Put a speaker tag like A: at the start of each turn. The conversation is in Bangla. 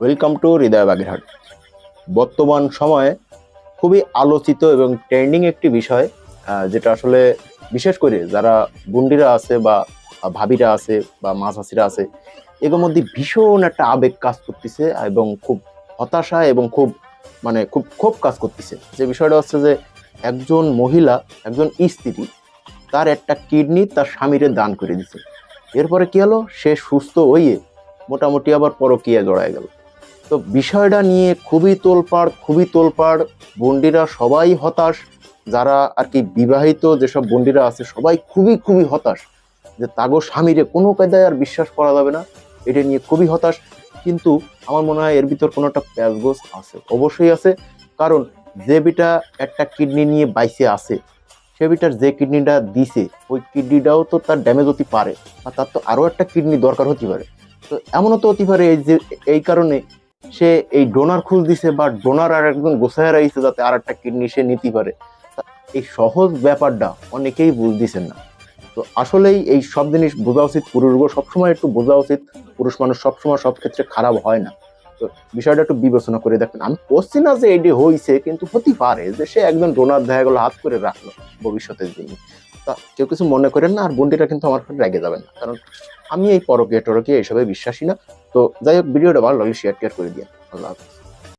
A: ওয়েলকাম টু হৃদয় বাগেরহাট বর্তমান সময়ে খুবই আলোচিত এবং ট্রেন্ডিং একটি বিষয় যেটা আসলে বিশেষ করে যারা গুন্ডিরা আছে বা ভাবিরা আছে বা মাছাসিরা আছে এগুলোর মধ্যে ভীষণ একটা আবেগ কাজ করতেছে এবং খুব হতাশা এবং খুব মানে খুব ক্ষোভ কাজ করতেছে। যে বিষয়টা হচ্ছে যে একজন মহিলা, একজন স্ত্রী, তার একটা কিডনি তার স্বামীরে দান করে দিছে। এরপরে কি হলো? সে সুস্থ হয়ে মোটামুটি আবার পরকীয়া জড়ায় গেল। তো বিষয়টা নিয়ে খুবই তোলপাড় খুবই তোলপাড়। বন্ডিরা সবাই হতাশ। যারা আর কি বিবাহিত যেসব বন্ডিরা আছে, সবাই খুবই খুবই হতাশ। যে তাগো স্বামীরে কোনো কায়দায় আর বিশ্বাস করা যাবে না, এটা নিয়ে খুবই হতাশ। কিন্তু আমার মনে হয় এর ভিতর কোনো একটা প্যাচগোছ আছে, অবশ্যই আছে। কারণ যে বিটা একটা কিডনি নিয়ে বাইসে আছে, সে বিটার যে কিডনিটা দিছে, ওই কিডনিটাও তো তার ড্যামেজ হতে পারে, আর তার তো আরও একটা কিডনি দরকার হতে পারে। তো এমনও তো হতে পারে এই যে, এই কারণে সে এই ডোনার খুঁজ দিছে বা ডোনার আর একজন গোছায় রাখছে যাতে আর একটা কিডনি সে নিতে পারে। এই সহজ ব্যাপারটা অনেকেই বুঝতেছেন না। তো আসলেই এই সব জিনিস বোঝা উচিত পুরুষগুলো সবসময় একটু বোঝা উচিত, পুরুষ মানুষ সবসময় সব ক্ষেত্রে খারাপ হয় না। তো বিষয়টা একটু বিবেচনা করে দেখবেন আমি বলছি না যে এটি হয়েছে কিন্তু হতে পারে যে সে একজন ডোনার দেখা গেলো, হাত করে রাখল ভবিষ্যতের জন্য তা কেউ কিছু মনে করেন না, আর বন্ডিটা কিন্তু আমার রেগে যাবেন না। কারণ আমি এই পরকীয় টরকীয় এইসবে বিশ্বাসী না। তো যাই হোক, ভিডিওটা ভালো লাগলে শেয়ার টেয়ার করে দিয়ে আল্লাহ হাফিজ।